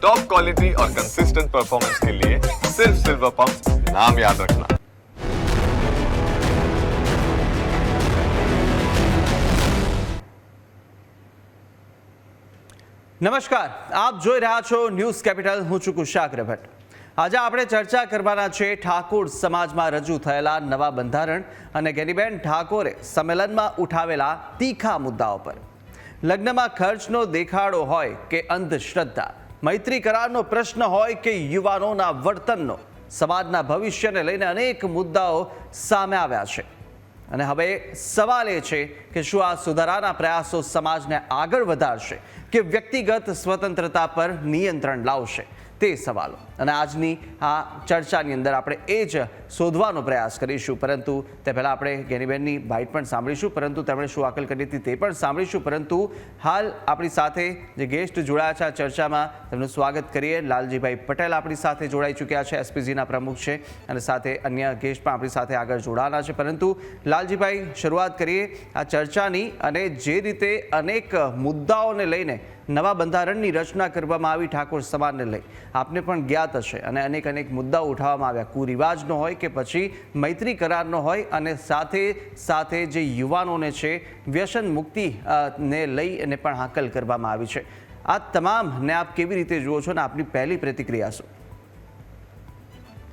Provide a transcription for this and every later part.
Top quality और consistent performance के लिए सिर्फ सिल्वर पंप नाम याद रखना નમસ્કાર આપ જોઈ રહ્યા છો ન્યૂઝ કેપિટલ હું છું કુશાગ્ર ભટ્ટ આજે આપણે ચર્ચા કરવાના છે ઠાકોર સમાજમાં રજૂ થયેલા નવા બંધારણ અને ગેનીબેન ઠાકોરે સંમેલનમાં ઉઠાવેલા તીખા મુદ્દાઓ પર લગ્નમાં ખર્ચનો દેખાડો હોય કે અંધશ્રદ્ધા મૈત્રી કરારનો પ્રશ્ન હોય કે યુવાનોના વર્તનનો, સમાજના ભવિષ્યને લઈને અનેક મુદ્દાઓ સામે આવ્યા છે. અને હવે સવાલ એ છે કે શું આ સુધારાના પ્રયાસો સમાજને આગળ વધારશે કે વ્યક્તિગત સ્વતંત્રતા પર નિયંત્રણ લાવશે? તે સવાલો. અને આજની આ ચર્ચાની અંદર આપણે એ જ શોધવાનો પ્રયાસ કરીશું. પરંતુ તે પહેલાં આપણે ગેનીબેનની બાઇટ પણ સાંભળીશું. પરંતુ તેમણે શું આકલ કરી હતી તે પણ સાંભળીશું. પરંતુ હાલ આપણી સાથે જે ગેસ્ટ જોડાયા છે આ ચર્ચામાં, તેમનું સ્વાગત કરીએ. લાલજીભાઈ પટેલ આપણી સાથે જોડાઈ ચૂક્યા છે, એસપીજીના પ્રમુખ છે અને સાથે અન્ય ગેસ્ટ પણ આપણી સાથે આગળ જોડાવાના છે. પરંતુ લાલજીભાઈ, શરૂઆત કરીએ આ ચર્ચાની અને જે રીતે અનેક મુદ્દાઓને લઈને નવા બંધારણની રચના કરવામાં આવી ઠાકોર સમાજને લઈ. આપને પણ જ્ઞાત હશે. અને અનેક અનેક મુદ્દાઓ ઉઠાવવામાં આવ્યા. કુરિવાજનો હોય કે પછી મૈત્રી કરારનો હોય અને સાથે સાથે જે યુવાનોને છે વ્યસન મુક્તિ ને લઈ અને પણ હાકલ કરવામાં આવી છે. આ તમામને આપ કેવી રીતે જુઓ છો ને આપની પહેલી પ્રતિક્રિયા શું?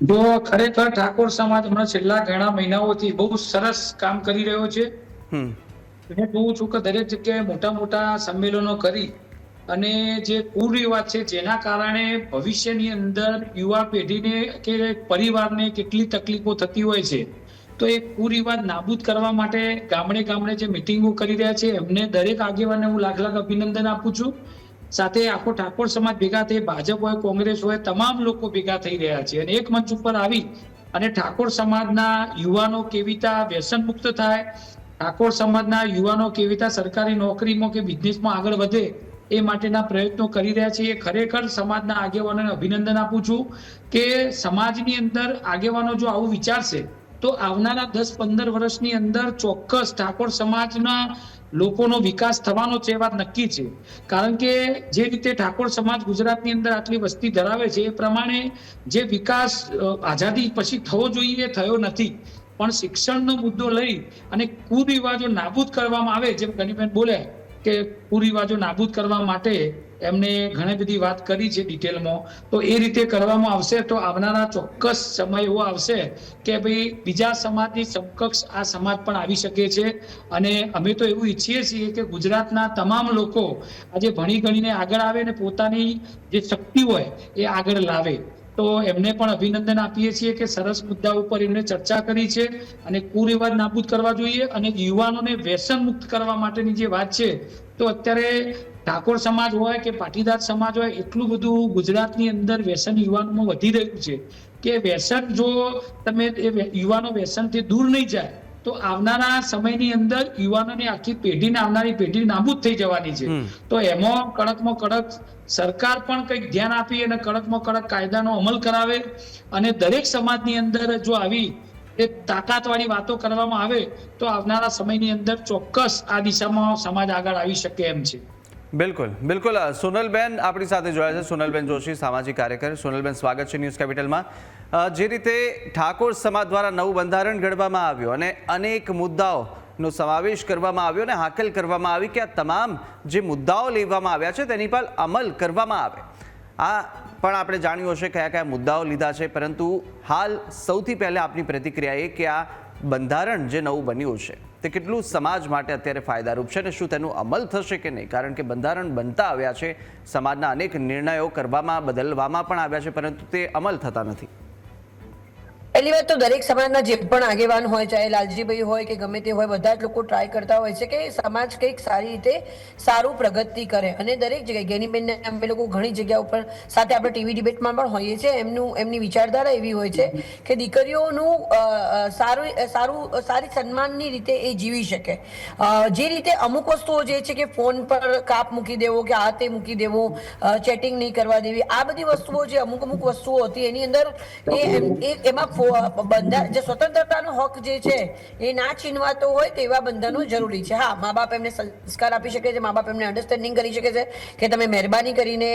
જો ખરેખર ઠાકોર સમાજ હમણાં છેલ્લા ઘણા મહિનાઓથી બહુ સરસ કામ કરી રહ્યો છે. હું જોઉં છું કે દરેક જગ્યાએ મોટા મોટા સંમેલનો કરી અને જે કુરિવાજ છે, જેના કારણે ભવિષ્યની અંદર યુવા પેઢીને કે પરિવારને કેટલી તકલીફો થતી હોય છે, તો એ કુરિવાજ નાબૂદ કરવા માટે ગામડે ગામડે જે મિટિંગો કરી રહ્યા છે, એમને દરેક આગેવાનને હું લાખ લાખ અભિનંદન આપું છું. સાથે આખો ઠાકોર સમાજ ભેગા થઈ, ભાજપ હોય, કોંગ્રેસ હોય, તમામ લોકો ભેગા થઈ રહ્યા છે અને એક મંચ ઉપર આવી અને ઠાકોર સમાજના યુવાનો કેવી રીતે વ્યસન મુક્ત થાય, ઠાકોર સમાજના યુવાનો કેવી રીતે સરકારી નોકરીમાં કે બિઝનેસમાં આગળ વધે એ માટેના પ્રયત્નો કરી રહ્યા છે એ ખરેખર સમાજના આગેવાનોને અભિનંદન આપું છું કે સમાજની અંદર આગેવાનો જો આવું વિચારશે, તો આવનારા દસ પંદર વર્ષની અંદર ચોક્કસ ઠાકોર સમાજના લોકોનો વિકાસ થવાનો છે વાત નક્કી છે. કારણ કે જે રીતે ઠાકોર સમાજ ગુજરાતની અંદર આટલી વસ્તી ધરાવે છે, એ પ્રમાણે જે વિકાસ આઝાદી પછી થવો જોઈએ થયો નથી. પણ શિક્ષણનો મુદ્દો લઈ અને કુરિવાજો નાબૂદ કરવામાં આવે, જેમ ગનીબેન બોલ્યા કે કુરિવાજો નાબૂદ કરવા માટે એમને ઘણી બધી વાત કરી છે ડિટેલમાં. તો એ રીતે કરવામાં આવશે તો આવનારા ચોક્કસ સમય એવો આવશે કે ભાઈ બીજા સમાજની સમકક્ષ આ સમાજ પણ આવી શકે છે. અને અમે તો એવું ઈચ્છીએ છીએ કે ગુજરાતના તમામ લોકો આજે ભણી ગણીને આગળ આવે અને પોતાની જે શક્તિ હોય એ આગળ લાવે. તો એમને પણ અભિનંદન આપીએ છીએ કે સરસ મુદ્દા ઉપર એમણે ચર્ચા કરી છે અને કુરિવાજ નાબૂદ કરવા જોઈએ અને યુવાનોને વ્યસન મુક્ત કરવા માટેની જે વાત છે, તો અત્યારે ઠાકોર સમાજ હોય કે પાટીદાર સમાજ હોય, એટલું બધું ગુજરાતની અંદર વ્યસન યુવાનોમાં વધી રહ્યું છે. કે વ્યસન જો તમે એ યુવાનો વ્યસનથી દૂર નહીં જાય તો આવનારા સમયની અંદર યુવાનોની આખી પેઢીને આવનારી પેઢી નાબૂદ થઈ જવાની છે. તો એમાં કડકમાં કડક સરકાર પણ કંઈક ધ્યાન આપી અને કડકમાં કડક કાયદાનો અમલ કરાવે અને દરેક સમાજની અંદર જો આવી એ તાકાતવાળી વાતો કરવામાં આવે તો આવનારા સમયની અંદર ચોક્કસ આ દિશામાં સમાજ આગળ આવી શકે એમ છે. બિલકુલ બિલકુલ. સોનલબેન આપણી સાથે જોડાયા છે. સોનલબેન જોશી, સામાજિક કાર્યકર. સોનલબેન, સ્વાગત છે ન્યૂઝ કેપિટલમાં. જે રીતે ઠાકોર સમાજ દ્વારા નવું બંધારણ ઘડવામાં આવ્યું અને અનેક મુદ્દાઓનો સમાવેશ કરવામાં આવ્યો અને હાકલ કરવામાં આવી કે આ તમામ જે મુદ્દાઓ લેવામાં આવ્યા છે તેની પર અમલ કરવામાં આવે. આ પણ આપણે જાણ્યું હશે કયા કયા મુદ્દાઓ લીધા છે. પરંતુ હાલ સૌથી પહેલાં આપની પ્રતિક્રિયા એ કે આ બંધારણ જે નવું બન્યું છે. તે કેટલું સમાજ માટે અત્યારે ફાયદારૂપ છે અને શું તેનું અમલ થશે કે નહીં? કારણ કે બંધારણ બનતા આવ્યા છે, સમાજના અનેક નિર્ણયો કરવામાં, બદલવામાં પણ આવ્યા છે, પરંતુ તે અમલ થતા નથી. પહેલી વાત તો દરેક સમાજના જે પણ આગેવાન હોય, ચાહે લાલજીભાઈ હોય કે ગમે તે હોય, બધા જ લોકો ટ્રાય કરતા હોય છે કે સમાજ કંઈક સારી રીતે સારું પ્રગતિ કરે. અને દરેક જગ્યાએ ગેનીબેન અમે લોકો ઘણી જગ્યા ઉપર સાથે આપણે ટીવી ડિબેટમાં પણ હોઈએ છીએ. એમનું, એમની વિચારધારા એવી હોય છે કે દીકરીઓનું સારું સારું સારી સન્માનની રીતે એ જીવી શકે. જે રીતે અમુક વસ્તુઓ જે છે કે ફોન પર કાપ મૂકી દેવો કે આ તે મૂકી દેવો ચેટિંગ નહીં કરવા દેવી, આ બધી વસ્તુઓ જે અમુક અમુક વસ્તુઓ હતી, એની અંદર એ એમ- બંધા જે સ્વતંત્રતાનો હક જે છે, એ ના છીનવાતો હોય તેવા બંધનો જરૂરી છે. હા મા બાપ એમને સંસ્કાર આપી શકે છે મા બાપ એમને અન્ડરસ્ટેન્ડિંગ કરી શકે છે કે તમે મહેરબાની કરીને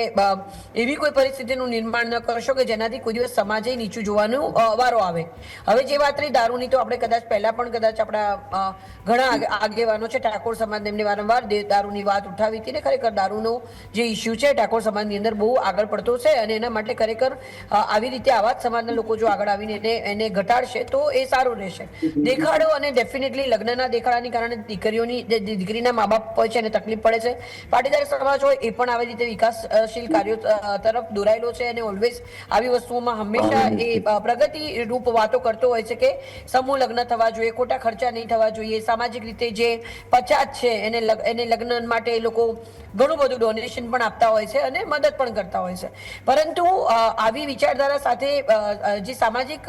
એવી કોઈ પરિસ્થિતિનું નિર્માણ ન કરશો કે જેનાથી કોઈ દિવસ સમાજે નીચું જોવાનું વારો આવે. હવે જે વાત રહી દારૂની તો આપણે કદાચ પહેલા પણ કદાચ આપણા ઘણા આગેવાનો છે, ઠાકોર સમાજ એમને વારંવાર દારૂની વાત ઉઠાવી હતી ને ખરેખર દારૂનો જે ઇસ્યુ છે, ઠાકોર સમાજની અંદર બહુ આગળ પડતો છે અને એના માટે ખરેખર આવી રીતે આવા જ સમાજના લોકો જો આગળ આવીને એને એને ઘટાડશે તો એ સારું રહેશે. દેખાડો અને ડેફિનેટલી લગ્નના દેખાડાની કારણે દીકરીઓની જે દીકરીના મા બાપ હોય છે એને તકલીફ પડે છે. પાટીદાર સમાજ હોય એ પણ આવી રીતે વિકાસશીલ કાર્યો તરફ દોરાયેલો છે અને ઓલવેઝ આવી વસ્તુઓમાં હંમેશા એ પ્રગતિ રૂપ વાતો કરતો હોય છે કે સમૂહ લગ્ન થવા જોઈએ ખોટા ખર્ચા નહીં થવા જોઈએ. સામાજિક રીતે જે પછાત છે એને એને લગ્ન માટે એ લોકો ઘણું બધું ડોનેશન પણ આપતા હોય છે અને મદદ પણ કરતા હોય છે. પરંતુ આવી વિચારધારા સાથે જે સામાજિક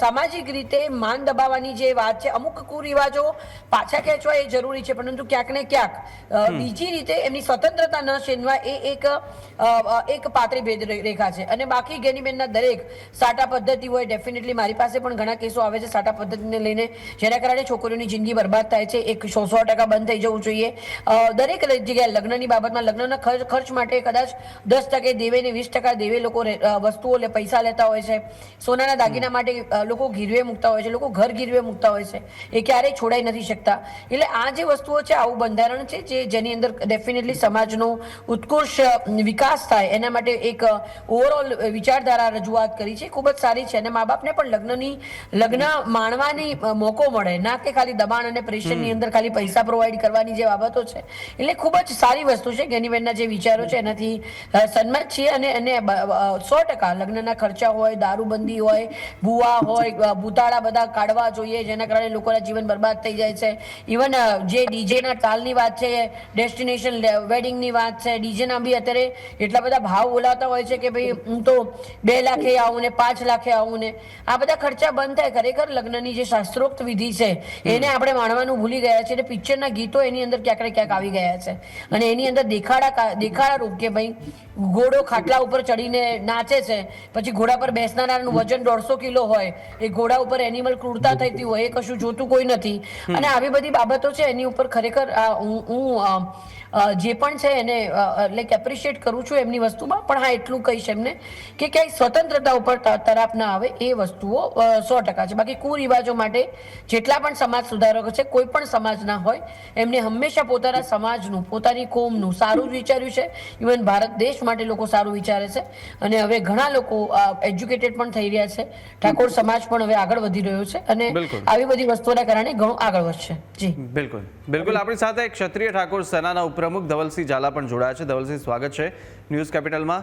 સામાજિક રીતે માન દબાવવાની જે વાત છે અમુક કુરિવાજો પાછા ખેંચવા એ જરૂરી છે પરંતુ ક્યાંક ને ક્યાંક બીજી રીતે એમની સ્વતંત્રતા ન છીનવા એ એક એક પાતળી ભેદ રેખા છે. અને બાકી ગેનીબેનના દરેક સાટા પદ્ધતિ હોય ડેફિનેટલી મારી પાસે પણ ઘણા કેસો આવે છે સાટા પદ્ધતિને લઈને જેના કારણે છોકરીઓની જિંદગી બરબાદ થાય છે એક સો સો ટકા બંધ થઈ જવું જોઈએ. દરેક જગ્યાએ લગ્નની બાબતમાં લગ્નના ખર્ચ ખર્ચ માટે કદાચ દસ ટકે દેવે ને વીસ ટકા દેવે લોકો વસ્તુઓ લે પૈસા લેતા હોય છે. સોનાના દાગીના માટે લોકો ગીરવે મૂકતા હોય છે લોકો ઘર ગીરવે મૂકતા હોય છે. એ ક્યારેય છોડાઈ નથી શકતા. એટલે આ જે વસ્તુઓ છે આવું બંધારણ છે જે જેની અંદર ડેફિનેટલી સમાજનો ઉત્કૃષ્ટ વિકાસ થાય એના માટે એક ઓવરઓલ વિચારધારા રજૂઆત કરી છે. ખૂબ જ સારી છે. અને મા બાપને પણ લગ્નની લગ્ન માણવાની મોકો મળે. ના કે ખાલી દબાણ અને પ્રેશરની અંદર ખાલી પૈસા પ્રોવાઈડ કરવાની જે બાબતો છે. એટલે ખૂબ જ સારી વસ્તુ છે ગેનીબેનના જે વિચારો છે એનાથી સન્મત છીએ અને એને સો ટકા લગ્નના ખર્ચા હોય દારૂબંધી હોય ભૂવા હોય ભૂતાળા બધા કાઢવા જોઈએ જેના કારણે લોકોના જીવન બરબાદ થઈ જાય છે. ઇવન જે ડીજેના તાલની વાત છે ડેસ્ટિનેશન વેડિંગની વાત છે ડીજેના બી અત્યારે એટલા બધા ભાવ બોલાતા હોય છે કે ભાઈ હું તો બે લાખે આવું ને પાંચ લાખે આવું ને. આ બધા ખર્ચા બંધ થાય. ખરેખર લગ્નની જે શાસ્ત્રોક્ત વિધિ છે એને આપણે માણવાનું ભૂલી ગયા છે અને પિક્ચરના ગીતો એની અંદર ક્યાંક ને ક્યાંક આવી ગયા છે. અને એની અંદર દેખાડા દેખાડા રૂપ કે ભાઈ ઘોડો ખાટલા ઉપર ચડીને નાચે છે પછી ઘોડા પર બેસનારાનું વજન દોઢસો કિલો હોય એ ઘોડા ઉપર એનિમલ ક્રૂરતા થતી હોય એ કશું જોતું કોઈ નથી. અને આવી બધી બાબતો છે એની ઉપર ખરેખર હું જે પણ છે એને લાઈક એપ્રિશિએટ કરું છું એમની વસ્તુમાં પણ હા એટલું કહીશ એમને કે ક્યાંય સ્વતંત્રતા ઉપર ત- તરાપ ના આવે એ વસ્તુઓ સો ટકા છે. બાકી કુરિવાજો માટે જેટલા પણ સમાજ સુધારકો છે કોઈ પણ સમાજના હોય એમને હંમેશા પોતાના સમાજનું પોતાની કોમનું સારું જ વિચાર્યું છે. ઇવન ભારત દેશ માટે લોકો સારું વિચારે છે. અને હવે ઘણા લોકો એજ્યુકેટેડ પણ થઈ રહ્યા છે. ઠાકોર સમાજ પણ હવે આગળ વધી રહ્યો છે અને આવી બધી વસ્તુઓના કારણે ઘણું આગળ વધશે. જી. બિલકુલ. બિલકુલ. આપણી સાથે ક્ષત્રિય ઠાકોર સેનાના ઉપપ્રમુખ ધવલસિંહ ઝાલા પણ જોડાયા છે. ધવલસિંહ, સ્વાગત છે ન્યૂઝ કેપિટલમાં.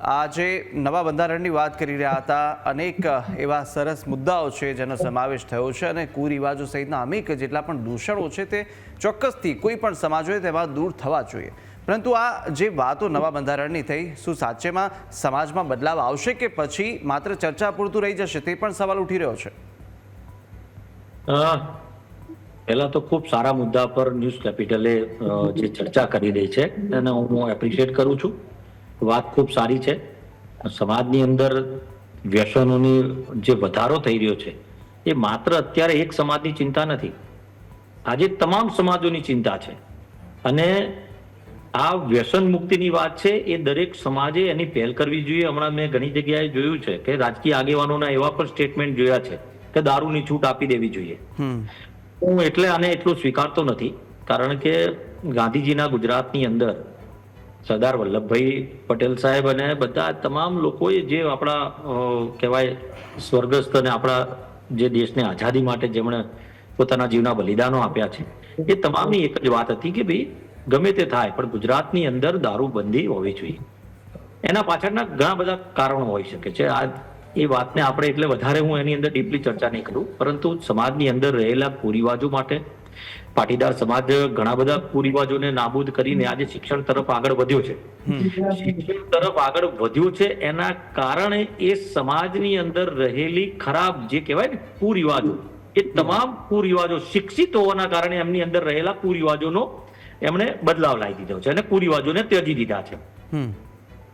આજે નવા બંધારણની વાત કરી રહ્યા હતા. અનેક એવા સરસ મુદ્દાઓ છે જેનો સમાવેશ થયો છે અને કુરિવાજો સહિતના અનેક જેટલા પણ દૂષણો છે તે ચોક્કસથી કોઈ પણ સમાજ હોય તેમાં દૂર થવા જોઈએ. પરંતુ આ જે વાતો નવા બંધારણની થઈ, શું સાચેમાં, સમાજમાં બદલાવ આવશે કે પછી? માત્ર ચર્ચા પૂરતું રહી જશે તે પણ સવાલ ઉઠી રહ્યો છે. પહેલા તો ખૂબ સારા મુદ્દા પર ન્યૂઝ કેપિટલે જે ચર્ચા કરી રહી છે એને હું એપ્રિશિએટ કરું છું. વાત ખૂબ સારી છે. સમાજની અંદર વ્યસનોની જે વધારો થઈ રહ્યો છે, એ માત્ર અત્યારે એક સમાજની ચિંતા નથી. આજે તમામ સમાજોની ચિંતા છે. અને આ વ્યસન મુક્તિની વાત છે, એ દરેક સમાજે એની પહેલ કરવી જોઈએ. હમણાં મેં ઘણી જગ્યાએ જોયું છે કે રાજકીય આગેવાનોના એવા પણ સ્ટેટમેન્ટ જોયા છે કે દારૂની છૂટ આપી દેવી જોઈએ. હું એટલે આને એટલું સ્વીકારતો નથી, કારણ કે ગાંધીજીના ગુજરાતની અંદર સરદાર વલ્લભભાઈ પટેલ સાહેબ અને બધા તમામ લોકોએ જે આપણા કહેવાય, સ્વર્ગસ્થ અને આપણા જે દેશને આઝાદી માટે જેમણે પોતાના જીવના બલિદાનો આપ્યા છે, એ તમામની એક જ વાત હતી કે ભાઈ ગમે તે થાય, પણ ગુજરાતની અંદર દારૂબંધી હોવી જોઈએ. એના પાછળના ઘણા બધા કારણો હોઈ શકે છે. આ એ વાતને આપણે એટલે વધારે હું એની અંદર ડીપલી ચર્ચા નહીં કરું. પરંતુ સમાજની અંદર રહેલા કુરિવાજો માટે પાટીદાર સમાજ ઘણા બધા કુરિવાજોને નાબૂદ કરીને આજે શિક્ષણ તરફ આગળ વધ્યો છે. શિક્ષણ તરફ આગળ વધ્યો છે એના કારણે એ સમાજની અંદર રહેલી ખરાબ જે કહેવાય ને કુરિવાજો એ તમામ કુરિવાજો શિક્ષિત હોવાના કારણે એમની અંદર રહેલા કુરિવાજોનો એમણે બદલાવ લાવી દીધો છે અને કુરિવાજોને ત્યજી દીધા છે.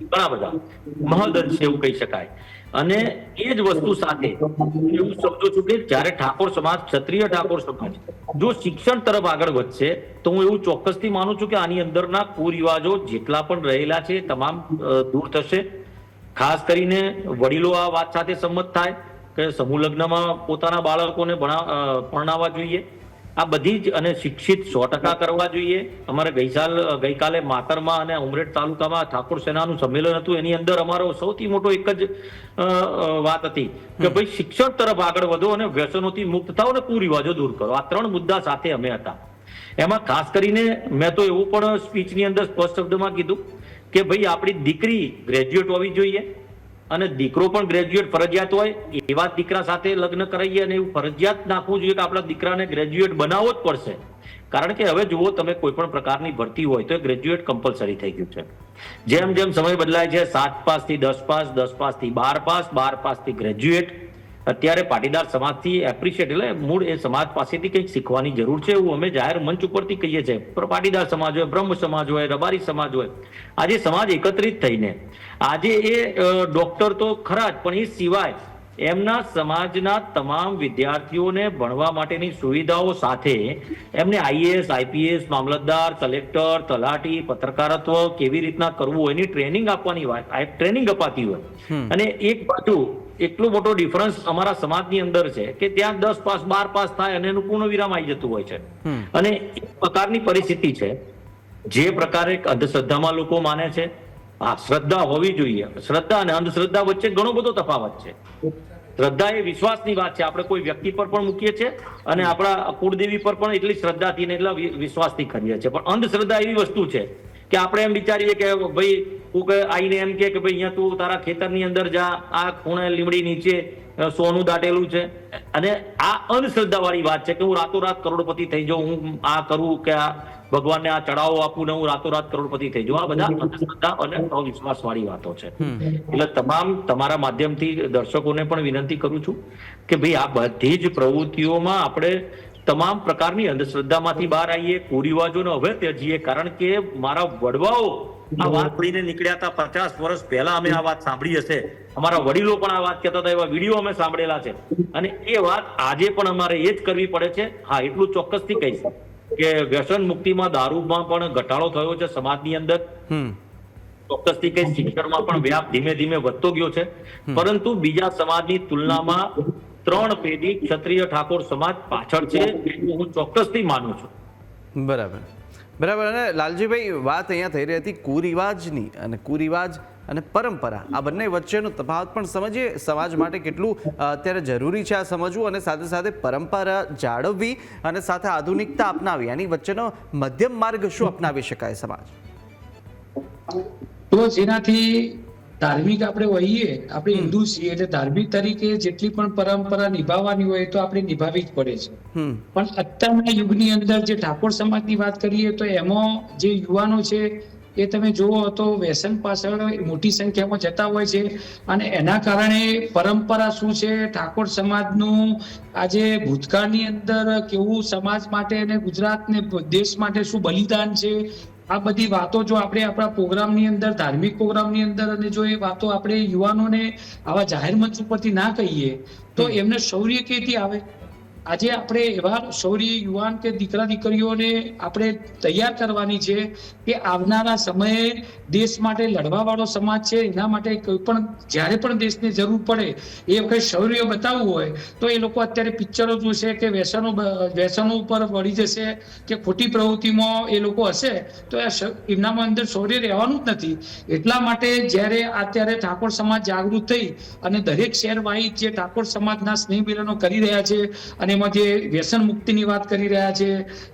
ઘણા બધા. મહદઅંશે એવું કહી શકાય. અને એ જ વસ્તુ સાથે એવું સમજુ છું કે જ્યારે ઠાકોર સમાજ ક્ષત્રિય ઠાકોર સમાજ જો શિક્ષણ તરફ આગળ વધશે તો હું એવું ચોક્કસથી માનું છું કે આની અંદરના કુરિવાજો જેટલા પણ રહેલા છે તમામ દૂર થશે. ખાસ કરીને વડીલો આ વાત સાથે સંમત થાય કે સમૂહ લગ્નમાં પોતાના બાળકોને ભણા અ, પરણાવવા જોઈએ. આ બધી જ અને શિક્ષિત સો ટકા કરવા જોઈએ. અમારે ગઈસાલ ગઈકાલે માતરમાં અને ઉમરેઠ તાલુકામાં ઠાકોર સેનાનું સંમેલન હતું. એની અંદર અમારો સૌથી મોટો એક જ વાત હતી કે ભાઈ શિક્ષણ તરફ આગળ વધો અને વ્યસનોથી મુક્ત થાઓ અને કુરિવાજો દૂર કરો. આ ત્રણ મુદ્દા સાથે અમે હતા. એમાં ખાસ કરીને મેં તો એવું પણ સ્પીચની અંદર સ્પષ્ટ શબ્દમાં કીધું કે ભાઈ આપણી દીકરી ગ્રેજ્યુએટ હોવી જોઈએ. અને દીકરો પણ ગ્રેજ્યુએટ ફરજિયાત હોય, એવા દીકરા સાથે લગ્ન કરાવીએ અને એવું ફરજિયાત નાખવું જોઈએ કે આપણા દીકરાને ગ્રેજ્યુએટ બનાવવો જ પડશે. કારણ કે હવે જુઓ તમે કોઈ પણ પ્રકારની ભરતી હોય તો ગ્રેજ્યુએટ કમ્પલસરી થઈ ગયું છે. જેમ જેમ સમય બદલાય છે, સાત પાસથી દસ પાસ દસ પાસથી બાર પાસ બાર પાસથી ગ્રેજ્યુએટ અત્યારે પાટીદાર સમાજથી એપ્રિશિએટ એટલે મૂળ એ સમાજ પાસેથી કંઈક શીખવાની જરૂર છે એવું અમે જાહેર મંચ ઉપરથી કહીએ છીએ. પણ પાટીદાર સમાજ હોય, બ્રહ્મ સમાજ હોય, રબારી સમાજ હોય, આજે સમાજ એકત્રિત થઈને, આજે એ ડોક્ટર તો ખરા જ, પણ એ સિવાય એમના સમાજના તમામ વિદ્યાર્થીઓને ભણવા માટેની સુવિધાઓ સાથે એમને આઈએએસ આઈપીએસ મામલતદાર કલેક્ટર તલાટી પત્રકારત્વ કેવી રીતના કરવું એની ટ્રેનિંગ આપવાની વાત ટ્રેનિંગ અપાતી હોય. અને એક બાજુ એટલો મોટો ડિફરન્સ અમારા સમાજની અંદર છે કે ત્યાં દસ પાસ બાર પાસ થાય અને એનું પૂર્ણ વિરામ આવી જતું હોય છે. અને એક પ્રકારની પરિસ્થિતિ છે જે પ્રકારે અંધશ્રદ્ધામાં લોકો માને છે હા શ્રદ્ધા હોવી જોઈએ. શ્રદ્ધા અને અંધશ્રદ્ધા વચ્ચે ઘણો બધો તફાવત છે. શ્રદ્ધા એ વિશ્વાસની વાત છે. આપણે કોઈ વ્યક્તિ પર પણ મૂકીએ છીએ અને આપણા કુળદેવી પર પણ એટલી શ્રદ્ધાથી ને એટલા વિશ્વાસથી કરીએ છીએ. પણ અંધશ્રદ્ધા એવી વસ્તુ છે કે આપણે એમ વિચારીએ કે ભાઈ તું કે આઈને એમ કે ભાઈ અહીંયા તું તારા ખેતરની અંદર જા. આ ખૂણે લીમડી નીચે સોનું દાટેલું છે. અને આ અંધશ્રદ્ધા વાળી વાત છે કે હું રાતોરાત કરોડપતિ થઈ જાઉં, હું આ કરું કે આ ભગવાનને આ ચડાવો આપું ને હું રાતોરાત કરોડપતિ થઈ જાઉં. આ બધા અંધશ્રદ્ધા અને અવિશ્વાસ વાળી વાતો છે. એટલે તમામ તમારા માધ્યમથી દર્શકોને પણ વિનંતી કરું છું કે ભાઈ આ બધી જ પ્રવૃત્તિઓમાં આપણે તમામ પ્રકારની અંધશ્રદ્ધામાંથી બહાર આવીએ કુરિવાજોને હવે ત્યજીએ. કારણ કે મારા વડવાઓ આ વાત લઈને નીકળ્યા હતા પચાસ વર્ષ પહેલા અમે આ વાત સાંભળી હશે. અમારા વડીલો પણ આ વાત કહેતા હતા એવા વીડિયો અમે સાંભળેલા છે. અને એ વાત આજે પણ અમારે એ જ કરવી પડે છે. હા એટલું ચોક્કસથી કહીશ. કે વ્યસન મુક્તિમાં દારૂમાં પણ ઘટાડો થયો છે સમાજની અંદર. ચોક્કસથી કઈ શિક્ષણમાં પણ વ્યાપ ધીમે ધીમે વધતો ગયો છે. પરંતુ બીજા સમાજની તુલનામાં ત્રણ પેઢી ક્ષત્રિય ઠાકોર સમાજ પાછળ છે એટલું હું ચોક્કસથી માનું છું. બરાબર. બરાબર. અને લાલજીભાઈ વાત અહીંયા થઈ રહી હતી કુરિવાજની. અને કુરિવાજ અને પરંપરા. આ બંને વચ્ચેનો તફાવત પણ સમજીએ સમાજ માટે કેટલું અત્યારે જરૂરી છે આ સમજવું અને સાથે સાથે પરંપરા જાળવવી અને સાથે આધુનિકતા અપનાવી. આની વચ્ચેનો મધ્યમ માર્ગ શું અપનાવી શકાય સમાજ? તો જેનાથી ધાર્મિક આપણે હોઈએ આપણે હિન્દુ છીએ એટલે ધાર્મિક તરીકે જેટલી પણ પરંપરા નિભાવવાની હોય તો આપણે નિભાવવી જ પડે છે. પણ અત્યારના યુગની અંદર જે ઠાકોર સમાજની વાત કરીએ તો એમાં જે યુવાનો છે એ તમે જુઓ તો વ્યસન પાછળ મોટી સંખ્યામાં જતા હોય છે અને એના કારણે પરંપરા શું છે? ઠાકોર સમાજનું આજે ભૂતકાળની અંદર કેવું સમાજ માટે અને ગુજરાત ને દેશ માટે શું બલિદાન છે? આ બધી વાતો જો આપણે આપણા પ્રોગ્રામની અંદર ધાર્મિક પ્રોગ્રામની અંદર અને જો એ વાતો આપણે યુવાનોને આવા જાહેર મંચ ઉપરથી ના કહીએ તો એમને શૌર્ય કેથી આવે? આજે આપણે એવા શૌર્ય યુવાન કે દીકરા દીકરીઓને આપણે તૈયાર કરવાની છે કે આવનારા સમયે દેશ માટે લડવા વાળો સમાજ છે, એના માટે કોઈ પણ, જ્યારે પણ દેશને જરૂર પડે, એ વખતે શૌર્ય બતાવવું હોય, તો એ લોકો અત્યારે પિક્ચરો જોશે કે વ્યસનો વ્યસનો ઉપર વળી જશે કે ખોટી પ્રવૃત્તિમાં એ લોકો હશે, તો એમનામાં અંદર શૌર્ય રહેવાનું જ નથી. એટલા માટે જ્યારે અત્યારે ઠાકોર સમાજ જાગૃત થઈ અને દરેક શહેર જે ઠાકોર સમાજના સ્નેહ મિલનો કરી રહ્યા છે અને એમાં જે વ્યસન મુક્તિની વાત કરી રહ્યા છે,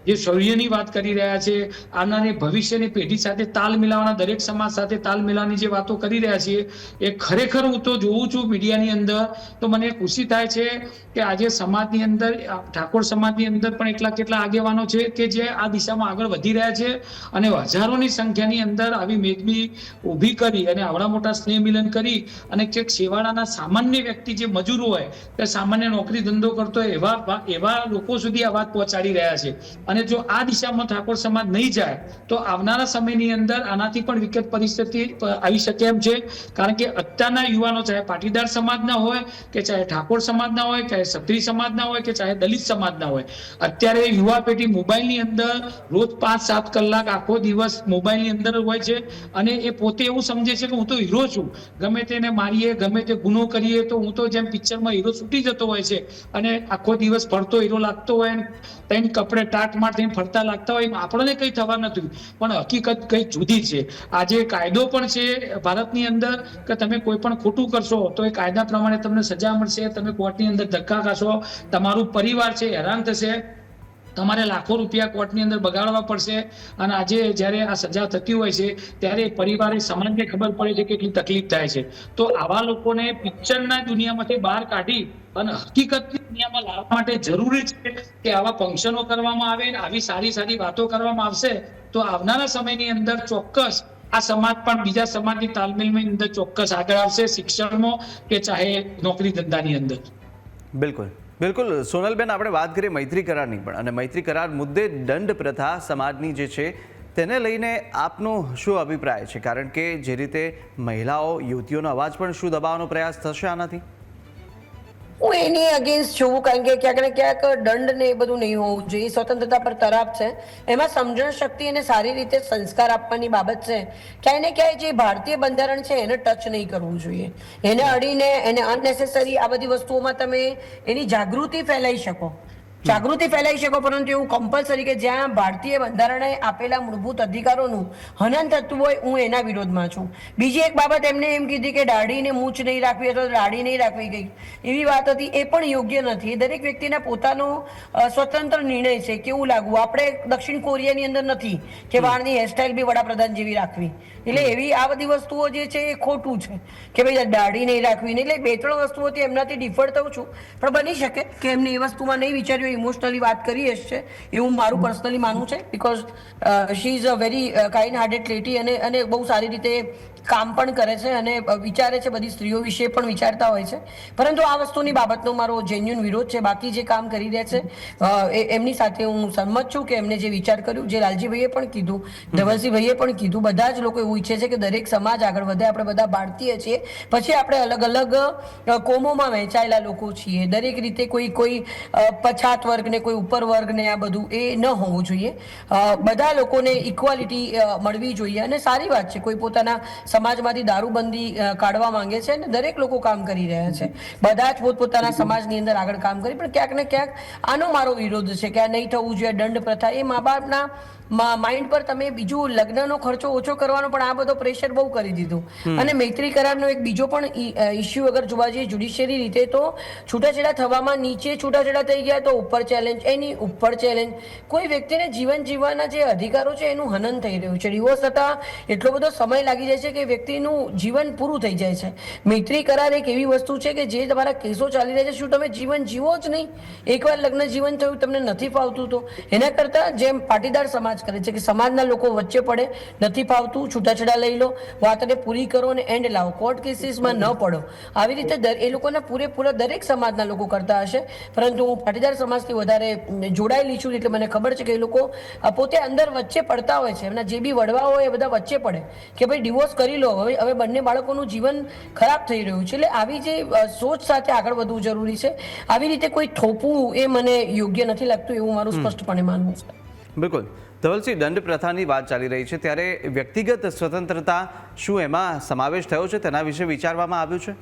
જે શૌર્યની વાત કરી રહ્યા છે આવનારી ભવિષ્યની પેઢી સાથે તાલ મિલાવવાના, દરેક સમાજ સાથે તાલ મિલાવવાની જે વાતો કરી રહ્યા છીએ, એ ખરેખર હું તો જોઉં છું મીડિયાની અંદર, તો મને ખુશી થાય છે કે આજે સમાજની અંદર, ઠાકોર સમાજની અંદર પણ એટલા કેટલા આગેવાનો છે કે જે આ દિશામાં આગળ વધી રહ્યા છે અને હજારોની સંખ્યાની અંદર આવી મેદની ઊભી કરી અને આવડા મોટા સ્નેહ મિલન કરી અને ક્યાંક છેવાડાના સામાન્ય વ્યક્તિ જે મજૂર હોય, કે સામાન્ય નોકરી ધંધો કરતો હોય એવા એવા લોકો સુધી આ વાત પહોંચાડી રહ્યા છે. અને જો આ દિશામાં ઠાકોર સમાજ નહીં જાય, તો આવનારા સમયની અંદર આનાથી પણ વિકટ પરિસ્થિતિ આવી શકે એમ છે. કારણ કે અત્યારના યુવાનો, ચાહે પાટીદાર સમાજના હોય, કે ચાહે ઠાકોર સમાજના હોય ચાહે ક્ષત્રિય સમાજના હોય, કે ચાહે દલિત સમાજના હોય, અત્યારે યુવા પેઢી મોબાઈલની અંદર રોજ પાંચ સાત કલાક આખો દિવસ મોબાઈલની અંદર હોય છે. અને એ પોતે એવું સમજે છે કે હું તો હીરો છું. ગમે તેને મારીએ, ગમે તે ગુનો કરીએ, તો હું તો જેમ પિક્ચરમાં હીરો છૂટી જતો હોય છે. અને આખો દિવસ ફરતો હીરો લાગતો હોય ને તેની કપડે ટાટ માર થઈને ફરતા લાગતા હોય આપણને કંઈ થવા નથી. પણ હકીકત કંઈ જુદી છે. આજે કાયદો પણ છે ભારતની અંદર કે તમે કોઈ પણ ખોટું કરશો તો એ કાયદા પ્રમાણે તમને સજા મળશે, તમે કોર્ટની અંદર ધક્કા ખાશો, તમારું પરિવાર છે હેરાન થશે. તમારે લાખો રૂપિયા કોર્ટની અંદર બગાડવા પડશે અને આજે જ્યારે આ સજા થતી હોય છે, ત્યારે પરિવારે સમાજને ખબર પડે છે કેટલી તકલીફ થાય છે. તો આવા લોકોને પિક્ચરના દુનિયામાંથી બહાર કાઢી અને હકીકતની દુનિયામાં લાવવા માટે જરૂરી છે કે આવા ફંક્શનો કરવામાં આવે, આવી સારી સારી વાતો કરવામાં આવશે, તો આવનારા સમયની અંદર ચોક્કસ આ સમાજ પણ બીજા સમાજની તાલમેલની અંદર ચોક્કસ આગળ આવશે, શિક્ષણમાં કે ચાહે નોકરી ધંધાની અંદર. બિલકુલ. બિલકુલ, સોનલબેન, આપણે વાત કરીએ મૈત્રી કરારની પણ. અને મૈત્રી કરાર મુદ્દે દંડ પ્રથા સમાજની જે છે, તેને લઈને આપનો શું અભિપ્રાય છે? કારણ કે જે રીતે મહિલાઓ, યુવતીઓનો અવાજ પણ શું દબાવવાનો પ્રયાસ થશે આનાથી? હું એની અગેન્સ્ટ છું કારણ કે ક્યાંક ને ક્યાંક દંડ ને એ બધું નહીં હોવું જોઈએ. સ્વતંત્રતા પર તરાપ છે. એમાં સમજણ શક્તિ અને સારી રીતે સંસ્કાર આપવાની બાબત છે. ક્યાંય ને ક્યાંય જે ભારતીય બંધારણ છે, એને ટચ નહીં કરવું જોઈએ. એને અડીને, એને અનનેસેસરી આ બધી વસ્તુઓમાં તમે એની જાગૃતિ ફેલાઈ શકો. જાગૃતિ ફેલાઈ શકો પરંતુ એવું કમ્પલસરી કે જ્યાં ભારતીય બંધારણે આપેલા મૂળભૂત અધિકારોનું હનન થતું હોય હું એના વિરોધમાં છું. બીજી એક બાબત એમને એમ કીધી કે દાઢીને મૂછ નહીં રાખવી અથવા દાઢી નહીં રાખવી ગઈ એવી વાત હતી એ પણ યોગ્ય નથી. દરેક વ્યક્તિના પોતાનો સ્વતંત્ર નિર્ણય છે કેવું લાગવું. આપણે દક્ષિણ કોરિયાની અંદર નથી કે વાળની હેરસ્ટાઇલ બી વડાપ્રધાન જેવી રાખવી. એટલે એવી આ બધી વસ્તુઓ જે છે એ ખોટું છે કે ભાઈ દાઢી નહીં રાખવી એટલે બે ત્રણ વસ્તુઓથી એમનાથી ડિફર થઉં છું પણ બની શકે કે એમને એ વસ્તુમાં નહીં વિચાર્યું ઇમોશનલી વાત કરી હશે એવું મારું પર્સનલી માનવું છે because she is a very kind hearted lady અને અને બહુ સારી રીતે કામ પણ કરે છે અને વિચારે છે બધી સ્ત્રીઓ વિશે પણ વિચારતા હોય છે. પરંતુ આ વસ્તુની બાબતનો મારો જેન્યુન વિરોધ છે. બાકી જે કામ કરી રહ્યા છે એમની સાથે હું સંમત છું કે એમને જે વિચાર કર્યું જે લાલજીભાઈએ પણ કીધું ધવલસિંહભાઈએ પણ કીધું બધા જ લોકો એવું ઈચ્છે છે કે દરેક સમાજ આગળ વધે. આપણે બધા ભારતીય છીએ. પછી આપણે અલગ અલગ કોમોમાં વહેંચાયેલા લોકો છીએ. દરેક રીતે કોઈ કોઈ પછાત વર્ગને કોઈ ઉપર વર્ગને આ બધું એ ન હોવું જોઈએ. બધા લોકોને ઇક્વાલિટી મળવી જોઈએ. અને સારી વાત છે. કોઈ પોતાના સમાજમાંથી દારૂબંધી કાઢવા માંગે છે અને દરેક લોકો કામ કરી રહ્યા છે. બધા જ પોતપોતાના સમાજની અંદર આગળ કામ કરી પણ ક્યાંક ને ક્યાંક આનો મારો વિરોધ છે કે આ નહીં થવું જોઈએ દંડ પ્રથા એ મા બાપના માઇન્ડ પર તમે બીજું લગ્નનો ખર્ચો ઓછો કરવાનો પણ આ બધો પ્રેશર બહુ કરી દીધું. અને મૈત્રી કરારનો એક બીજો પણ ઇસ્યુ અગર જોવા જઈએ જ્યુડિશિયરી રીતે તો છૂટાછેડા થવામાં નીચે છૂટાછેડા થઈ ગયા તો ઉપર ચેલેન્જ એની ઉપર ચેલેન્જ કોઈ વ્યક્તિને જીવન જીવવાના જે અધિકારો છે એનું હનન થઈ રહ્યું છે. ડિવોર્સ થતા એટલો બધો સમય લાગી જાય છે કે વ્યક્તિનું જીવન પૂરું થઈ જાય છે. મૈત્રી કરાર એક એવી વસ્તુ છે કે જે તમારા કેસો ચાલી રહ્યા છે, શું તમે જીવન જીવો જ નહીં? એકવાર લગ્ન જીવન થયું, તમને નથી ફાવતું તો? એના કરતાં જેમ પાટીદાર સમાજ કરે છે કે સમાજના લોકો વચ્ચે પડે, નથી ફાવતું, છૂટાછેડા લઈ લો, વાતને પૂરી કરો અને એન્ડ લાવો. કોર્ટ કેસીસમાં ન પડો. આવી રીતે એ લોકોના પૂરેપૂરા દરેક સમાજના લોકો કરતા હશે. પરંતુ હું પાટીદાર સમાજથી વધારે જોડાયેલી છું એટલે મને ખબર છે કે એ લોકો પોતે અંદર વચ્ચે પડતા હોય છે. એમના જે બી વડવા હોય એ બધા વચ્ચે પડે. કે ભાઈ ડિવોર્સ કરી લો. હવે હવે બંને બાળકોનું જીવન ખરાબ થઈ રહ્યું છે. એટલે આવી જે સોચ સાથે આગળ વધવું જરૂરી છે. આવી રીતે કોઈ થોપવું એ મને યોગ્ય નથી લાગતું એવું મારું સ્પષ્ટપણે માનવું છે. બિલકુલ. ધવલસિંહ દંડ પ્રથાની વાત ચાલી રહી છે. ત્યારે વ્યક્તિગત સ્વતંત્રતા શું એમાં સમાવેશ થયો છે? તેના વિશે વિચારવામાં આવ્યું છે?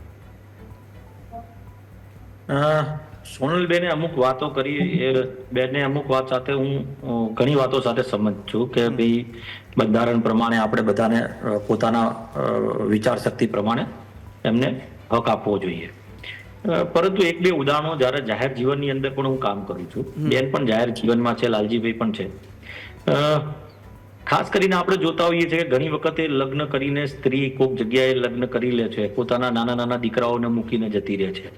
સોનલ સોનલબેને અમુક વાતો કરી. એ બેને અમુક વાત સાથે હું ઘણી વાતો સાથે સંમત છું કે ભાઈ બંધારણ પ્રમાણે આપણે બધાને પોતાના વિચાર શક્તિ પ્રમાણે એમને હક આપવો જોઈએ. પરંતુ એક બે ઉદાહરણો જ્યારે જાહેર જીવનની અંદર પણ હું કામ કરું છું. બેન પણ જાહેર જીવનમાં છે લાલજીભાઈ પણ છે. ખાસ કરીને આપણે જોતા હોઈએ છીએ કે ઘણી વખતે લગ્ન કરીને સ્ત્રી કોઈક જગ્યાએ લગ્ન કરી લે છે, પોતાના નાના નાના દીકરાઓને મૂકીને જતી રહે છે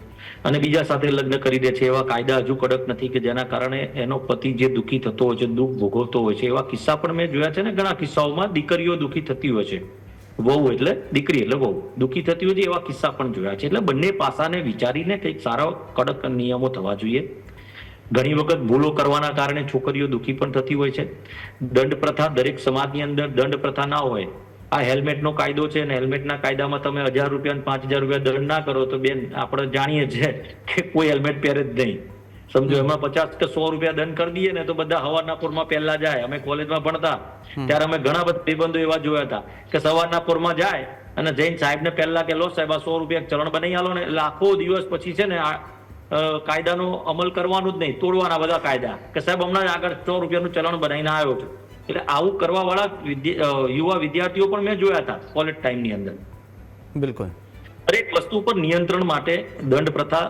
અને બીજા સાથે લગ્ન કરી દે છે, એવા કાયદા હજુ કડક નથી કે જેના કારણે એનો પતિ જે દુઃખી થતો હોય છે, દુઃખ ભોગવતો હોય છે, એવા કિસ્સા પણ મેં જોયા છે ને ઘણા કિસ્સાઓમાં દીકરીઓ દુઃખી થતી હોય છે. વહુ એટલે દીકરી એટલે વહુ. દુઃખી થતી હોય છે એવા કિસ્સા પણ જોયા છે. એટલે બંને પાસાને વિચારીને કંઈક સારા કડક નિયમો થવા જોઈએ. ઘણી વખત ભૂલો કરવાના કારણે છોકરીઓ દુઃખી પણ થતી હોય છે. દંડ પ્રથા દરેક સમાજની અંદર દંડ પ્રથા ના હોય. આ હેલ્મેટનો કાયદો છે અને હેલ્મેટના કાયદામાં તમે હજાર રૂપિયા પાંચ હજાર રૂપિયા દંડ ના કરો તો બેન આપણે જાણીએ છીએ કે કોઈ હેલ્મેટ પહેરે જ નહીં. સમજો એમાં પચાસ કે સો રૂપિયા દંડ કરી દઈએ ને તો બધા સવારના પોરમાં પહેલા જાય. અમે કોલેજમાં ભણતા. ત્યારે અમે ઘણા બધા નિબંધો એવા જોયા હતા કે સવારના પોરમાં જાય અને જૈન સાહેબને પહેલા કે લો સાહેબ આ સો રૂપિયા ચલણ બનાવી આલો ને. લાખો દિવસ પછી છે ને કાયદાનો અમલ કરવાનું જ નહીં તોડવાના બધા કાયદા. કે સાહેબ હમણાં જ આગળ સો રૂપિયાનું ચલણ બનાવીને આવ્યો છે. એટલે આવું કરવાવાળા યુવા વિદ્યાર્થીઓ પણ મેં જોયા હતા કોલેજ ટાઈમની અંદર. બિલકુલ. દરેક વસ્તુ પર નિયંત્રણ માટે દંડ પ્રથા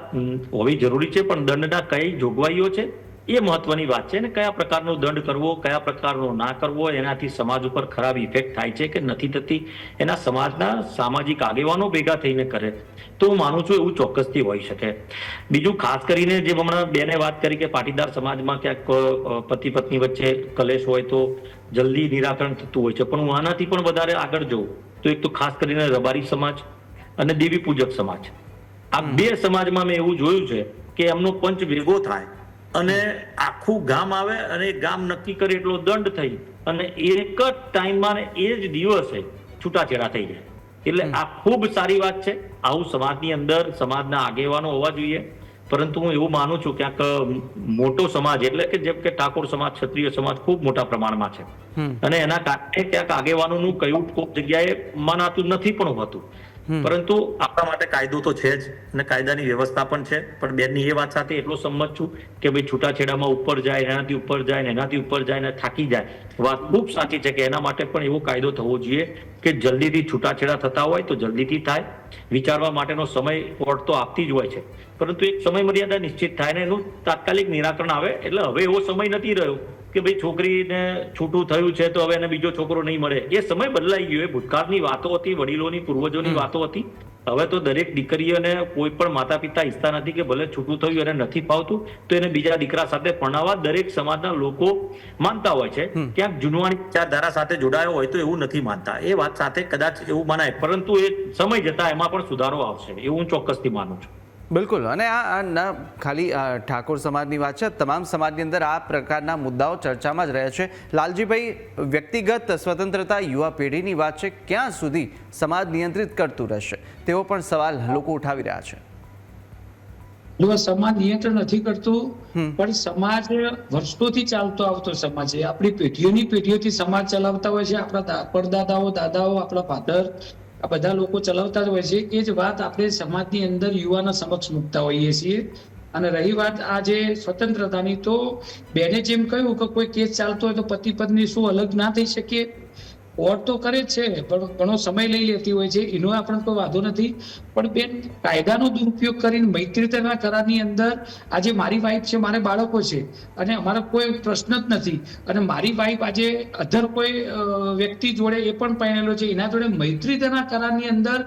હોવી જરૂરી છે પણ દંડના કઈ જોગવાઈઓ છે? એ મહત્વની વાત છે ને કયા પ્રકારનો દંડ કરવો કયા પ્રકારનો ના કરવો એનાથી સમાજ ઉપર ખરાબ ઇફેક્ટ થાય છે કે નથી થતી એના સમાજના સામાજિક આગેવાનો ભેગા થઈને કરે. તો હું માનું છું એવું ચોક્કસથી હોઈ શકે. બીજું ખાસ કરીને જે હમણાં બેને વાત કરી કે પાટીદાર સમાજમાં ક્યાંક પતિ પત્ની વચ્ચે કલેશ હોય તો જલ્દી નિરાકરણ થતું હોય છે. પણ હું આનાથી પણ વધારે આગળ જઉં તો એક તો ખાસ કરીને રબારી સમાજ અને દેવી પૂજક સમાજ. આ બે સમાજમાં મેં એવું જોયું છે કે એમનો પંચ ભેગો થાય. અને આખું ગામ આવે અને ગામ નક્કી કરે એટલો દંડ થઈ અને એક જ ટાઈમમાં એ જ દિવસે છૂટાછેડા થઈ જાય. એટલે આ ખૂબ સારી વાત છે. આવું સમાજની અંદર સમાજના આગેવાનો હોવા જોઈએ. પરંતુ હું એવું માનું છું ક્યાંક મોટો સમાજ એટલે કે જેમ કે ઠાકોર સમાજ ક્ષત્રિય સમાજ ખૂબ મોટા પ્રમાણમાં છે. અને એના કારણે ક્યાંક આગેવાનોનું કયું કોક જગ્યાએ મનાતું નથી પણ હોતું. પરંતુ આપણા માટે કાયદો તો છે જ અને કાયદાની વ્યવસ્થા પણ છે. પણ બેનની એ વાત સાથે એટલો સંમત છું કે ભાઈ છૂટાછેડામાં ઉપર જાય, એનાથી ઉપર જાય ને એનાથી ઉપર જાય ને થાકી જાય. વાત ખૂબ સાચી છે કે એના માટે પણ એવો કાયદો થવો જોઈએ કે જલ્દીથી છૂટાછેડા થતા હોય તો જલ્દીથી થાય. વિચારવા માટેનો સમય કોર્ટ તો આપતી જ હોય છે. પરંતુ એક સમય મર્યાદા નિશ્ચિત થાય ને એનું તાત્કાલિક નિરાકરણ આવે. એટલે હવે એવો સમય નથી રહ્યો. કે ભાઈ છોકરીને છૂટું થયું છે તો હવે એને બીજો છોકરો નહીં મળે. એ સમય બદલાઈ ગયો. એ ભૂતકાળની વાતો હતી વડીલોની પૂર્વજોની વાતો હતી. હવે તો દરેક દીકરીઓને કોઈ પણ માતા પિતા ઈચ્છતા નથી કે ભલે છૂટું થયું એને નથી ફાવતું તો એને બીજા દીકરા સાથે પરણાવવા દરેક સમાજના લોકો માનતા હોય છે. ક્યાંક જૂનવાણી વિચારધારા સાથે જોડાયો હોય તો એવું નથી માનતા. એ વાત સાથે કદાચ એવું મનાય. પરંતુ એ સમય જતા એમાં પણ સુધારો આવશે. એવું હું ચોક્કસથી માનું છું. બિલકુલ. અને આ ન ખાલી ઠાકોર સમાજની વાત છે. તમામ સમાજની અંદર આ પ્રકારના મુદ્દાઓ ચર્ચામાં જ રહે છે. લાલજીભાઈ વ્યક્તિગત સ્વતંત્રતા યુવા પેઢીની વાત છે. ક્યાં સુધી સમાજ નિયંત્રિત કરતું રહેશે? તેવો પણ સવાલ લોકો ઉઠાવી રહ્યા છે. જો સમાજ નિયંત્રણ નથી કરતું પણ સમાજ વર્ષોથી ચાલતો આવતો સમાજ છે. આપણી પેઢીઓની પેઢીઓથી સમાજ ચલાવતા હોય છે. આપણા પરદાદાઓ દાદાઓ આપણા ફાધર આ બધા લોકો ચલાવતા જ હોય છે એ જ વાત આપણે સમાજની અંદર યુવાના સમક્ષ મૂકતા હોઈએ છીએ. અને રહી વાત આ જે સ્વતંત્રતાની, તો બેને જેમ કહ્યું કે કોઈ કેસ ચાલતો હોય તો પતિ પત્ની શું અલગ ના થઈ શકીએ કોર્ટ તો કરે છે, પણ ઘણો સમય લઈ લેતી હોય છે, એનો આપણને કોઈ વાંધો નથી. પણ બેન, કાયદાનો દુરુપયોગ કરીને મૈત્રીતાના કરારની અંદર આજે મારી વાઈફ છે, મારે બાળકો છે, અને અમારો કોઈ પ્રશ્ન જ નથી. અને મારી વાઈફ આજે અધર કોઈ વ્યક્તિ જોડે એ પણ પહેરેલો છે, એના જોડે મૈત્રીતાના કરારની અંદર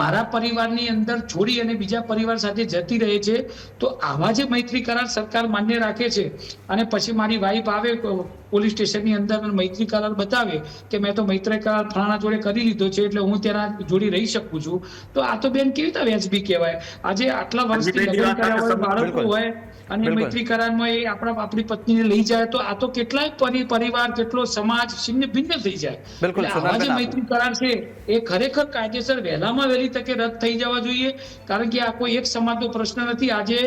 મારા પરિવારની અંદર છોડી અને બીજા પરિવાર સાથે જતી રહે છે. તો આવા જે મૈત્રી કરાર સરકાર માન્ય રાખે છે, અને પછી મારી વાઈફ આવે પોલીસ સ્ટેશનની અંદર મૈત્રી કરાર બતાવે કે મેં તો મૈત્રી કરાર ફલાણા જોડે કરી લીધો છે એટલે હું તેના જોડી રહી શકું છું. તો આ તો બેન કેવી રીતે વ્યાજબી કહેવાય? આજે આટલા વર્ષથી લગ્ન કર્યા હોય બાળકો હોય અને મૈત્રી કરારમાં એ આપણા આપણી પત્નીને લઈ જાય તો આ તો કેટલાય પરિવાર કેટલો સમાજ છિન્ન ભિન્ન થઈ જાય. બિલકુલ, આવા જે મૈત્રી કરાર છે એ ખરેખર કાયદેસર વહેલામાં વહેલી તકે રદ થઈ જવા જોઈએ. કારણ કે આ કોઈ એક સમાજનો પ્રશ્ન નથી. આજે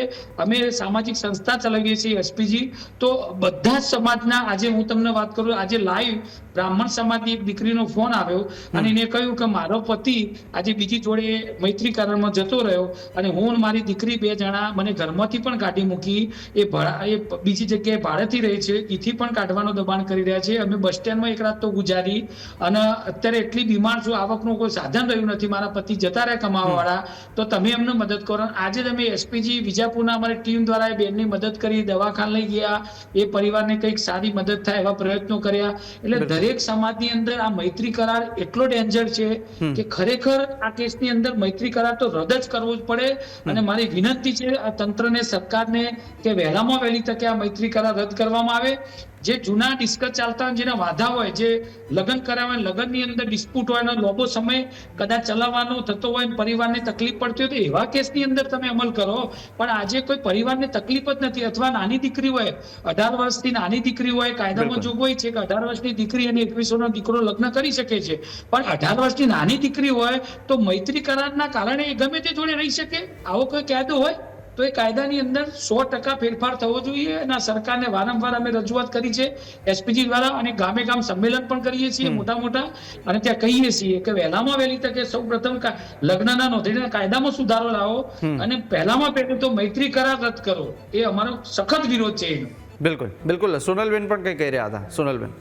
અમે સામાજિક સંસ્થા ચલાવીએ છીએ એસપીજી. તો બધા જ સમાજના આજે હું તમને વાત કરું આજે લાઈવ બ્રાહ્મણ સમાજની એક દીકરીનો ફોન આવ્યો અને એને કહ્યું કે મારો પતિ આજે બીજી જોડે મૈત્રી કારણમાં જતો રહ્યો અને હું મારી દીકરી બે જણા મને ઘરમાંથી પણ કાઢી મૂકી એ ભાડા એ બીજી જગ્યાએ ભાડેથી રહે છે એથી પણ કાઢવાનો દબાણ કરી રહ્યા છે. અમે બસ સ્ટેન્ડમાં એક રાત તો ગુજારી અને અત્યારે એટલી બીમાર છું આવકનું કોઈ સાધન રહ્યું નથી મારા પતિ જતા રહ્યા કમાવા વાળા તો તમે એમને મદદ કરો. આજે તમે એસપીજી વિજાપુરના અમારી ટીમ દ્વારા એ બેનની મદદ કરી દવાખાન લઈ ગયા. એ પરિવારને કંઈક સારી મદદ થાય એવા પ્રયત્નો કર્યા. એટલે દરેક સમાજની અંદર આ મૈત્રી કરાર એટલો ડેન્જર છે કે ખરેખર આ કેસની અંદર મૈત્રી કરાર તો રદ જ કરવો જ પડે. અને મારી વિનંતી છે આ તંત્રને સરકારને કે વહેલામાં વહેલી તકે આ મૈત્રી કરાર રદ કરવામાં આવે. જે જૂના ડિસ્કસ ચાલતા હોય જેના વાધા હોય જે લગ્ન કરાવે લગ્નની અંદર ડિસ્પ્યુટ હોય લોબો સમય કદાચ ચલાવવાનો થતો હોય પરિવારને તકલીફ પડતી હોય તો એવા કેસની અંદર તમે અમલ કરો. પણ આજે કોઈ પરિવારને તકલીફ જ નથી. અથવા નાની દીકરી હોય અઢાર વર્ષથી નાની દીકરી હોય કાયદામાં. જોગવાઈ છે કે અઢાર વર્ષની દીકરી અને એકવીસોનો દીકરો લગ્ન કરી શકે છે. પણ અઢાર વર્ષની નાની દીકરી હોય તો મૈત્રી કરારના કારણે એ ગમે તે જોડે રહી શકે? આવો કોઈ કાયદો હોય? તો એ કાયદાની અંદર સો ટકા ફેરફાર થવો જોઈએ અને સરકારને વારંવાર અમે રજૂઆત કરી છે એસપીજી દ્વારા અને ગામે ગામ સંમેલન પણ કરીએ છીએ મોટા મોટા અને ત્યાં કહીએ છીએ કે વહેલામાં વહેલી તકે સૌ પ્રથમ લગ્નના નોંધણીના કાયદામાં સુધારો લાવો અને પહેલામાં પહેલું તો મૈત્રી કરાર રદ કરો. એ અમારો સખત વિરોધ છે એનો. બિલકુલ બિલકુલ. સોનલબેન પણ કંઈ કહી રહ્યા હતા? સોનલબેન.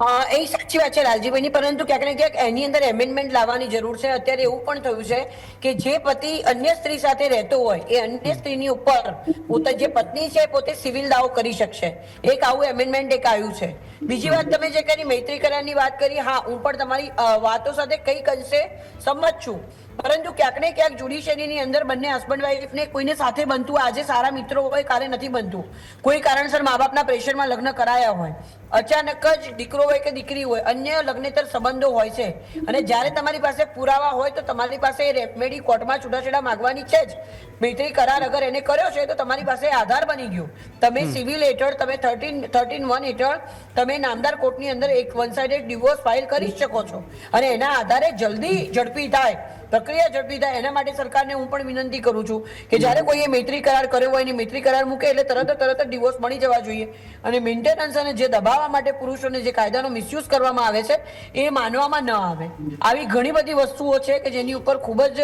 એ સાચી વાત છે લાલજીભાઈની, પરંતુ ક્યાંક ને ક્યાંક એની અંદર એમેન્ડમેન્ટ લાવવાની જરૂર છે. અત્યારે એવું પણ થયું છે કે જે પતિ અન્ય સ્ત્રી સાથે રહેતો હોય, એ અન્ય સ્ત્રીની ઉપર પોતે જે પત્ની છે પોતે સિવિલ દાવો કરી શકશે. એક આવું એમેન્ડમેન્ટ એક આવ્યું છે. બીજી વાત, તમે જે કરી મૈત્રી કરારની વાત કરી, હા, હું પણ તમારી વાતો સાથે કઈ અંશે સંમત છું. પરંતુ ક્યાંક ને ક્યાંક જ્યુડિશિયરીની અંદર બંને હસબન્ડ વાઈફને કોઈને સાથે બનતું આજે સારા મિત્રો હોય કાલે નથી બનતું. કોઈ કારણસર મા બાપના પ્રેશરમાં લગ્ન કરાયા હોય. અચાનક જ દીકરો હોય કે દીકરી હોય અન્ય લગ્નેતર સંબંધો હોય છે. અને જ્યારે તમારી પાસે પુરાવા હોય તો તમારી પાસે રેમેડી કોર્ટમાં છૂટાછેડા માંગવાની છે જ. મૈત્રી કરાર અગર એને કર્યો છે તો તમારી પાસે આધાર બની ગયો. તમે સિવિલ હેઠળ તમે થર્ટીન થર્ટીન વન હેઠળ તમે નામદાર કોર્ટની અંદર એક વન સાઇડેડ ડિવોર્સ ફાઇલ કરી શકો છો. અને એના આધારે જલ્દી ઝડપી થાય. પ્રક્રિયા ઝડપી થાય, એના માટે સરકારને હું પણ વિનંતી કરું છું કે જ્યારે કોઈએ મૈત્રી કરાર કર્યો હોય એની મૈત્રી કરાર મૂકે એટલે તરત તરત જ ડિવોર્સ મળી જવા જોઈએ. અને મેન્ટેનન્સ અને જે દબાવવા માટે પુરુષોને જે કાયદાનો મિસયુઝ કરવામાં આવે છે, એ માનવામાં ન આવે. આવી ઘણી બધી વસ્તુઓ છે કે જેની ઉપર ખૂબ જ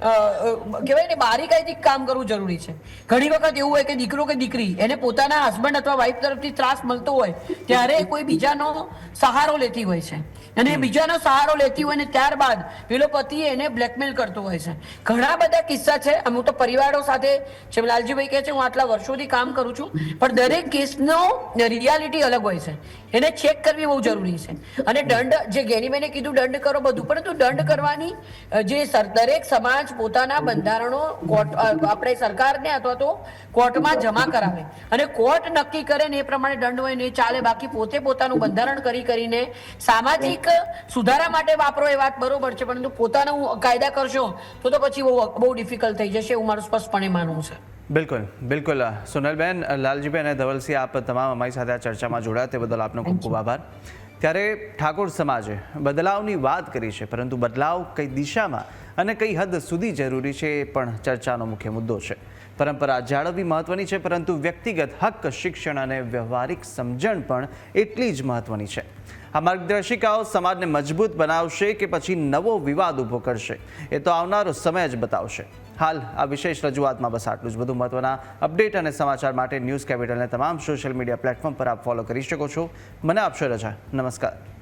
કહેવાય ને બારીકાઈથી કામ કરવું જરૂરી છે. ઘણી વખત એવું હોય કે દીકરો કે દીકરી એને પોતાના હસબન્ડ અથવા વાઈફ તરફથી ત્રાસ મળતો હોય ત્યારે કોઈ બીજાનો સહારો લેતી હોય છે. અને બીજાનો સહારો લેતી હોય ને ત્યારબાદ પેલો પતિ એને બ્લેકમેલ કરતો હોય છે. ઘણા બધા કિસ્સા છે. અમુક તો પરિવારો સાથે જેમ લાલજીભાઈ કહે છે હું આટલા વર્ષોથી કામ કરું છું પણ દરેક કેસનો રિયાલિટી અલગ હોય છે. એને ચેક કરવી બહુ જરૂરી છે. અને દંડ જે ગેનીબેને કીધું દંડ કરો બધું. પરંતુ દંડ કરવાની જે દરેક સમાજ પોતાના બંધારણો કોર્ટ આપણે સરકારને અથવા તો કોર્ટમાં જમા કરાવે. અને કોર્ટ નક્કી કરે ને એ પ્રમાણે દંડ હોય ને ચાલે બાકી પોતે પોતાનું બંધારણ કરી કરીને સામાજિક સુધારા માટે વાપરો એ વાત બરોબર છે પરંતુ પોતાનું કાયદા કરશો તો તો પછી બહુ બહુ ડિફિકલ્ટ થઈ જશે એવું મારું સ્પષ્ટપણે માનવું છે. બિલકુલ બિલકુલ. સોનલબેન લાલજીબેન અને ધવલસિંહ આપ તમામ અમારી સાથે આ ચર્ચામાં જોડાયા તે બદલ આપનો ખૂબ ખૂબ આભાર. ત્યારે ઠાકોર સમાજે બદલાવની વાત કરી છે પરંતુ બદલાવ કઈ દિશામાં અને કઈ હદ સુધી જરૂરી છે એ પણ ચર્ચાનો મુખ્ય મુદ્દો છે. પરંપરા જાળવવી મહત્વની છે, પરંતુ વ્યક્તિગત હક, શિક્ષણ અને વ્યવહારિક સમજણ પણ એટલી જ મહત્વની છે. આ માર્ગદર્શિકાઓ સમાજને મજબૂત બનાવશે કે પછી નવો વિવાદ ઊભો કરશે? એ તો આવનારો સમય જ બતાવશે. હાલ આ વિશેષ રજૂઆતમાં બસ આટલું જ. વધુ મહત્વના અપડેટ અને સમાચાર માટે ન્યૂઝ કેપિટલને તમામ સોશિયલ મીડિયા પ્લેટફોર્મ પર આપ ફોલો કરી શકો છો. મને આપશો રજા. નમસ્કાર.